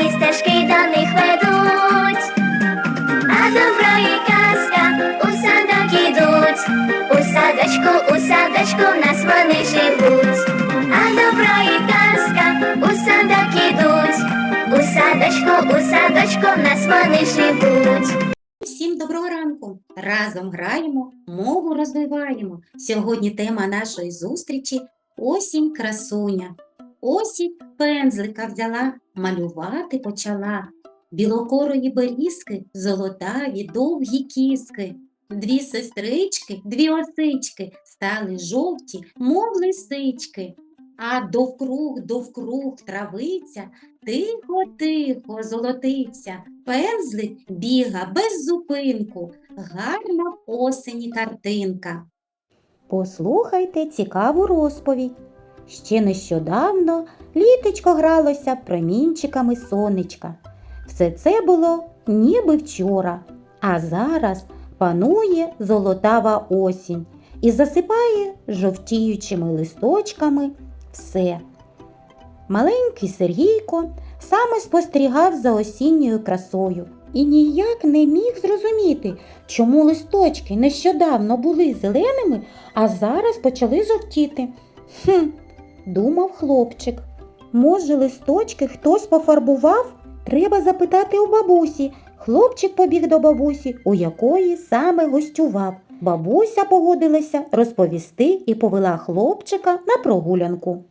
які стежки до них ведуть. А добро і казка у садок ідуть. У садочку, у садочку в нас вони живуть. А добро і казка у садок ідуть. У садочку, у садочку в нас вони живуть. Всім доброго ранку! Разом граємо, мову розвиваємо. Сьогодні тема нашої зустрічі осінь красуня. Осінь пензлика взяла, малювати почала. Білокорої берізки, золотаві, довгі кіски. Дві сестрички, дві осички стали жовті, мов лисички. А довкруг, довкруг травиця, тихо, тихо золотиться. Пензлик біга без зупинку, гарна осені картинка. Послухайте цікаву розповідь. Ще нещодавно літечко гралося промінчиками сонечка. Все це було ніби вчора, а зараз панує золотава осінь і засипає жовтіючими листочками все. Маленький Сергійко саме спостерігав за осінньою красою і ніяк не міг зрозуміти, чому листочки нещодавно були зеленими, а зараз почали жовтіти. Хм, думав хлопчик. Може, листочки хтось пофарбував? Треба запитати у бабусі. Хлопчик побіг до бабусі, у якої саме гостював. Бабуся погодилася розповісти і повела хлопчика на прогулянку.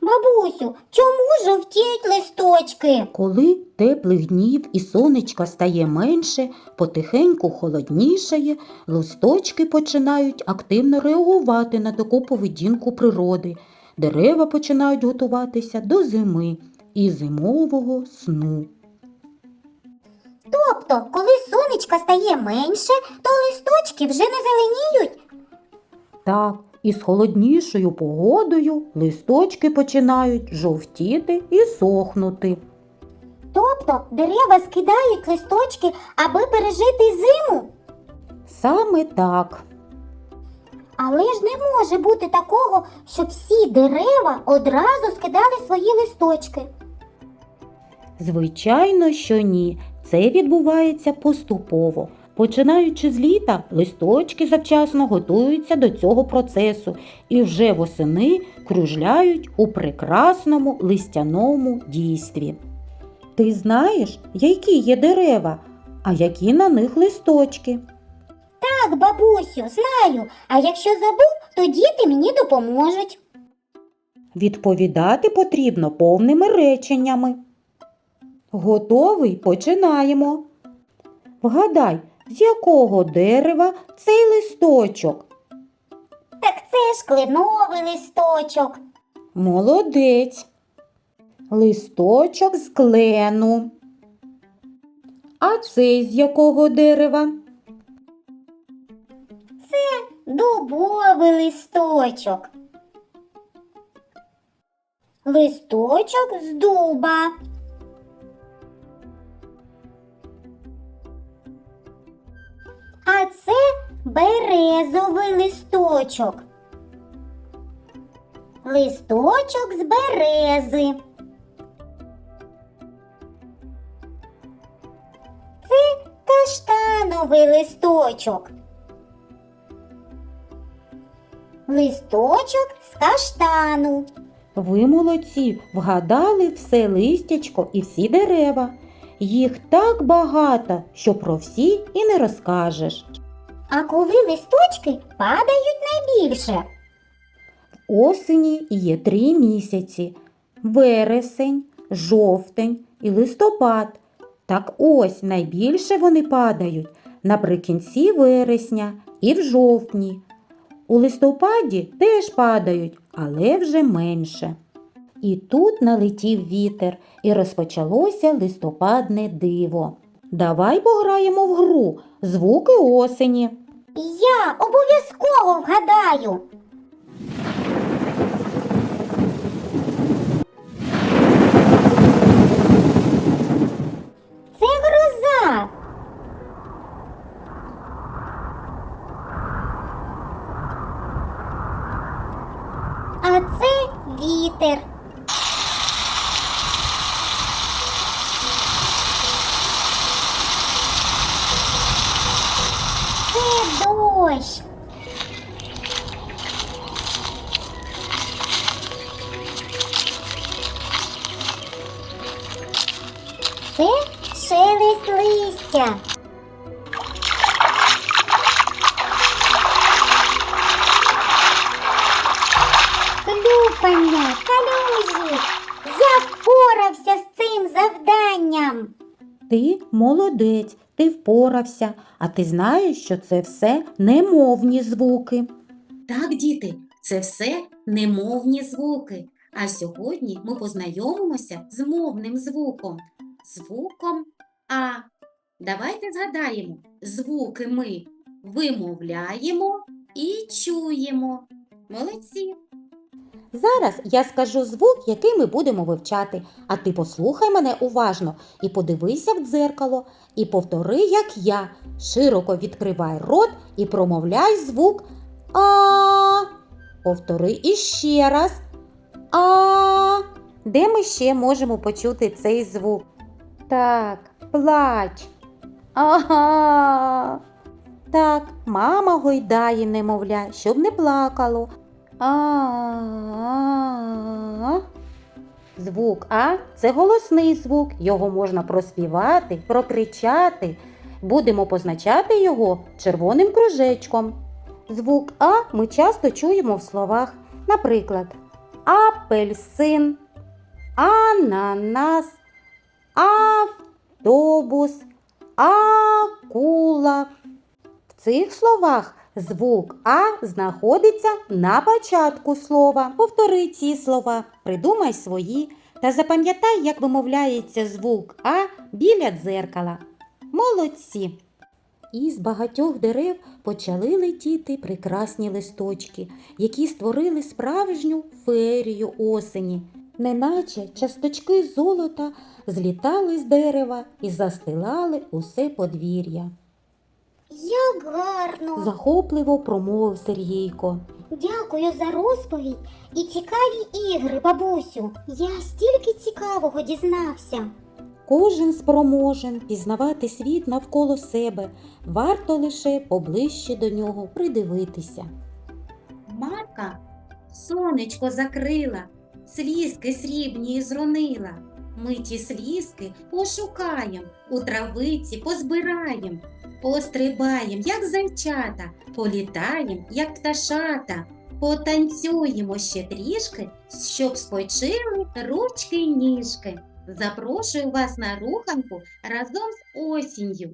Бабусю, чому жовтіють листочки? Коли теплих днів і сонечка стає менше, потихеньку холоднішає, листочки починають активно реагувати на таку поведінку природи. Дерева починають готуватися до зими і зимового сну. Тобто, коли сонечка стає менше, то листочки вже не зеленіють. Так, і з холоднішою погодою листочки починають жовтіти і сохнути. Тобто дерева скидають листочки, аби пережити зиму. Саме так. Але ж не може бути такого, щоб всі дерева одразу скидали свої листочки. Звичайно, що ні. Це відбувається поступово. Починаючи з літа, листочки завчасно готуються до цього процесу і вже восени кружляють у прекрасному листяному дійстві. Ти знаєш, які є дерева, а які на них листочки? Так, бабусю, знаю. А якщо забув, то діти мені допоможуть. Відповідати потрібно повними реченнями. Готовий? Починаємо. Вгадай, з якого дерева цей листочок? Так це ж кленовий листочок. Молодець. Листочок з клену. А цей з якого дерева? Дубовий листочок. Листочок з дуба. А це березовий листочок. Листочок з берези. Це каштановий листочок. Листочок з каштану. Ви молодці, вгадали все листячко і всі дерева. Їх так багато, що про всі і не розкажеш. А коли листочки падають найбільше? В Осені є три місяці вересень, жовтень і листопад. Так ось найбільше вони падають наприкінці вересня і в жовтні. У листопаді теж падають, але вже менше. І тут налетів вітер, і розпочалося листопадне диво. Давай пограємо в гру звуки осені. Я обов'язково вгадаю. helikopter. Це дощ. Це шелест листя. Ти молодець, ти впорався, а ти знаєш, що це все немовні звуки. Так, діти, це все немовні звуки. А сьогодні ми познайомимося з мовним звуком. Звуком А. Давайте згадаємо, звуки ми вимовляємо і чуємо. Молодці! Зараз я скажу звук, який ми будемо вивчати, а ти послухай мене уважно і подивися в дзеркало, і повтори, як я. Широко відкривай рот і промовляй звук А. Повтори іще раз. А. Де ми ще можемо почути цей звук? Так, плач. Ага. Так, мама гойдає немовля, щоб не плакало. А. Звук А це голосний звук. Його можна проспівати, прокричати. Будемо позначати його червоним кружечком. Звук А ми часто чуємо в словах. Наприклад, апельсин, ананас, автобус, акула. В цих словах звук А знаходиться на початку слова. Повтори ці слова, придумай свої та запам'ятай, як вимовляється звук А біля дзеркала. Молодці! Із багатьох дерев почали летіти прекрасні листочки, які створили справжню феерію осені. Неначе часточки золота злітали з дерева і застилали усе подвір'я. Як гарно. Захопливо промовив Сергійко. Дякую за розповідь і цікаві ігри, бабусю. Я стільки цікавого дізнався. Кожен спроможен пізнавати світ навколо себе, варто лише поближче до нього придивитися. Марка сонечко закрила, слізки срібні зронила. Ми ті слізки пошукаєм, у травиці позбираєм, пострибаєм, як зайчата, політаєм, як пташата, потанцюємо ще трішки, щоб спочили ручки й ніжки. Запрошую вас на руханку разом з осінню.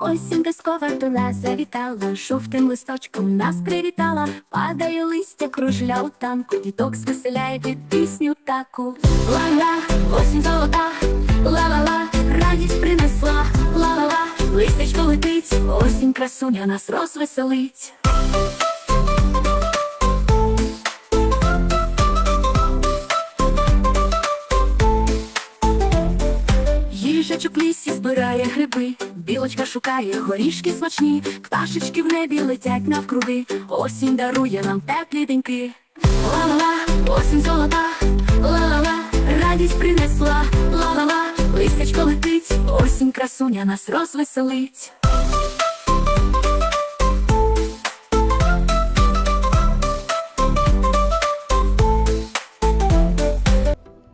Осінь казкова до нас завітала, жовтим листочком нас привітала, падає листя, кружля у танку, діток звеселяє під пісню таку. Ла-ла, осінь золота, ла-ла-ла, радість принесла, ла-ла-ла, летить, осінь красуня нас розвеселить. Їжачок лісі збирає гриби, білочка шукає горішки смачні, пташечки в небі летять навкруги, осінь дарує нам теплі деньки. Ла-ла-ла, осінь золота, ла-ла-ла, радість принесла, ла-ла-ла, листячко летить, осінь красуня нас розвеселить.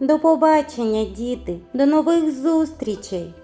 До побачення, діти, до нових зустрічей!